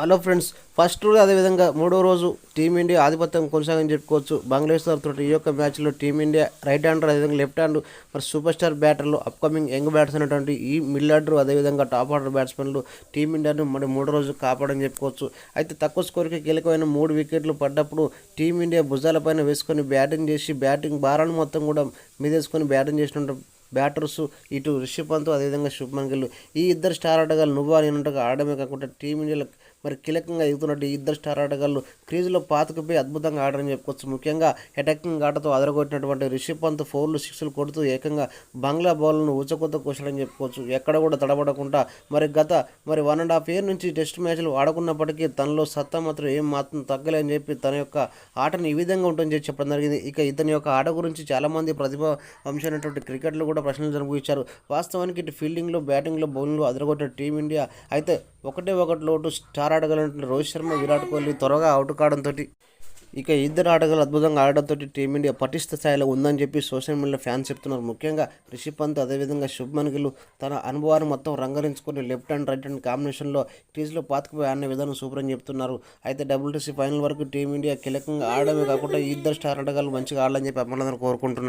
Hello friends first రోజు అదేవిధంగా మూడో రోజు టీమిండియా ఆధిపత్యం కొనసాగని చెప్పుకోవచ్చు. బంగ్లాదేశ్ తోటి ఈ యొక్క మ్యాచ్లో టీమిండియా రైట్ హ్యాండర్ అదేవిధంగా లెఫ్ట్ హ్యాండ్ మరి సూపర్ స్టార్ బ్యాటర్లు అప్కమింగ్ యంగ్ బ్యాట్స్ అనేటువంటి ఈ మిడిల్ ఆర్డర్ అదేవిధంగా టాప్ ఆర్డర్ బ్యాట్స్మెన్లు టీమిండియాను మరి మూడో రోజు కాపాడని చెప్పుకోవచ్చు. అయితే తక్కువ స్కోర్కి కీలకమైన మూడు వికెట్లు పడ్డప్పుడు టీమిండియా భుజాలపైన వేసుకొని బ్యాటింగ్ చేసి బ్యాటింగ్ భారాన్ని మొత్తం కూడా మీదేసుకొని బ్యాటింగ్ చేసినట్టు బ్యాటర్స్ ఇటు రిషబ్ పంత్ అదేవిధంగా శుభ్మన్ గిల్. ఈ ఇద్దరు స్టార్ ఆటగాళ్ళు నువ్వు అని ఆడమే కాకుండా టీమిండియాలో మరి కీలకంగా ఎదుగుతున్నట్టు ఇద్దరు స్టార్ ఆటగాళ్ళు క్రీజులో పాతుకుపోయి అద్భుతంగా ఆడడం చెప్పుకోవచ్చు. ముఖ్యంగా అటాకింగ్ ఆటతో అదరగొట్టినటువంటి రిషబ్ పంత్ ఫోర్లు సిక్స్లు కొడుతూ ఏకంగా బంగ్లా బౌల్ను ఊచకొత్త కూర్చోడని చెప్పుకోవచ్చు. ఎక్కడ కూడా తడబడకుండా మరి గత మరి వన్ అండ్ హాఫ్ ఇయర్ నుంచి టెస్ట్ మ్యాచ్లు ఆడుకున్నప్పటికీ తనలో సత్తా మాత్రం ఏం మాత్రం తగ్గలే అని చెప్పి తన యొక్క ఆటను ఈ విధంగా ఉంటుందని చెప్పి చెప్పడం జరిగింది. ఇక ఇతని యొక్క ఆట గురించి చాలామంది ప్రతిభ అంశమైనటువంటి క్రికెట్లో కూడా ప్రశ్నలు జరుపుకొచ్చారు. వాస్తవానికి ఇటు ఫీల్డింగ్లో బ్యాటింగ్లో బౌలింగ్లో అదరగొట్టిన టీమిండియా అయితే ఒకటే ఒకటి లోటు స్టార్ ఆడగలంటే రోహిత్ శర్మ విరాట్ కోహ్లీ త్వరగా అవుట్ కావడంతో ఇక ఇద్దరు ఆటగాళ్ళు అద్భుతంగా ఆడడంతో టీమిండియా పటిష్ట స్థాయిలో ఉందని చెప్పి సోషల్ మీడియాలో ఫ్యాన్స్ చెప్తున్నారు. ముఖ్యంగా రిషి పంత్ అదేవిధంగా శుభ్మన్ గిల్ తన అనుభవాన్ని మొత్తం రంగరించుకొని లెఫ్ట్ అండ్ రైట్ హ్యాండ్ కాంబినేషన్లో క్రీజ్లో పాతుకుపోయి ఆడిన విధానం సూపర్ అని చెప్తున్నారు. అయితే డబ్ల్యూటీసీ ఫైనల్ వరకు టీమిండియా కీలకంగా ఆడమే కాకుండా ఇద్దరు స్టార్ ఆటగాళ్ళు మంచిగా ఆడాలని చెప్పి అభిమానులందరూ కోరుకుంటున్నారు.